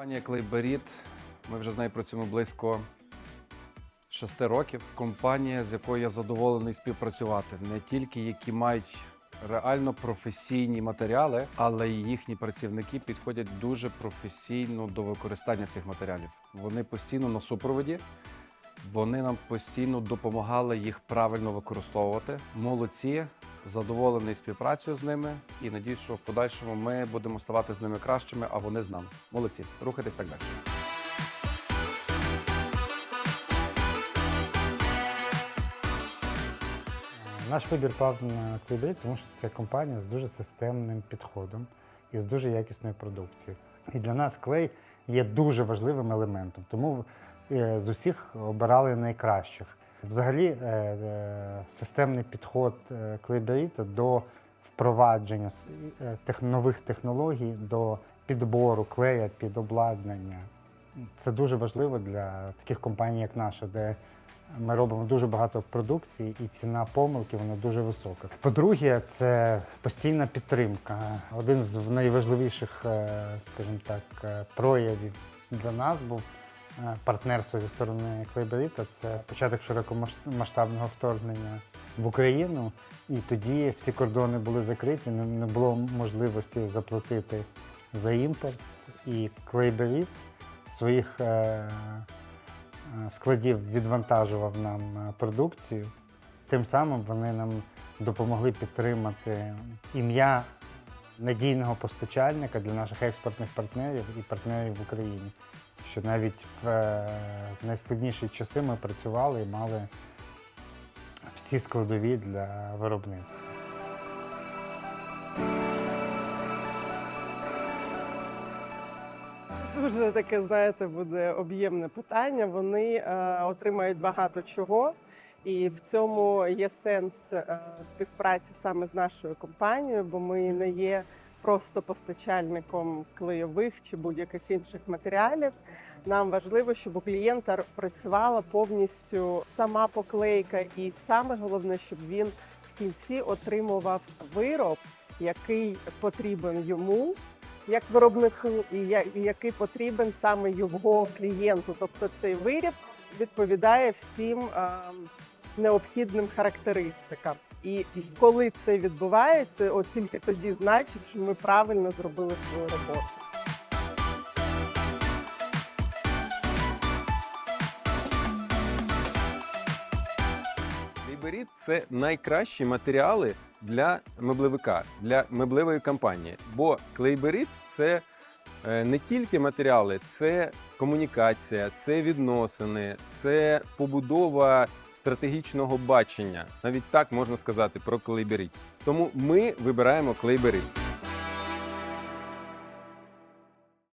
Компанія Клейберіт, ми вже з нею працюємо близько шести років. Компанія, з якою я задоволений співпрацювати, не тільки які мають реально професійні матеріали, але й їхні працівники підходять дуже професійно до використання цих матеріалів. Вони постійно на супроводі. Вони нам постійно допомагали їх правильно використовувати. Молодці, задоволений співпрацею з ними і надіюсь, що в подальшому ми будемо ставати з ними кращими, а вони з нами. Молодці, рухайтесь так далі. Наш вибір пав на Клейбрид, тому що це компанія з дуже системним підходом і з дуже якісною продукцією. І для нас клей є дуже важливим елементом, тому е, з усіх обирали найкращих. Взагалі, е, е, системний підход е, Клейберіта до впровадження нових технологій, до підбору клея під обладнання. Це дуже важливо для таких компаній, як наша, де ми робимо дуже багато продукції, і ціна помилки вона дуже висока. По-друге, це постійна підтримка. Один з найважливіших, скажімо так, проявів для нас був партнерство зі сторони Клейберіта. Це початок широкомасштабного вторгнення в Україну, і тоді всі кордони були закриті, не було можливості заплатити за імпорт. І Клейберіт своїх е, е, складів відвантажував нам е, продукцію. Тим самим вони нам допомогли підтримати ім'я надійного постачальника для наших експортних партнерів і партнерів в Україні. Що навіть в е, найскладніші часи ми працювали і мали всі складові для виробництва. Дуже таке, знаєте, буде об'ємне питання. Вони е, отримають багато чого, і в цьому є сенс е, співпраці саме з нашою компанією, бо ми не є просто постачальником клейових чи будь-яких інших матеріалів. Нам важливо, щоб у клієнта працювала повністю сама поклейка, і саме головне, щоб він в кінці отримував вироб, який потрібен йому як виробнику, і який потрібен саме його клієнту. Тобто цей виріб відповідає всім а, необхідним характеристикам. І коли це відбувається, от тільки тоді значить, що ми правильно зробили свою роботу. Ліберіт це найкращі матеріали для меблевика, для меблевої компанії. Бо клейберіт це не тільки матеріали, це комунікація, це відносини, це побудова стратегічного бачення. Навіть так можна сказати про клейберіт. Тому ми вибираємо клейберіт.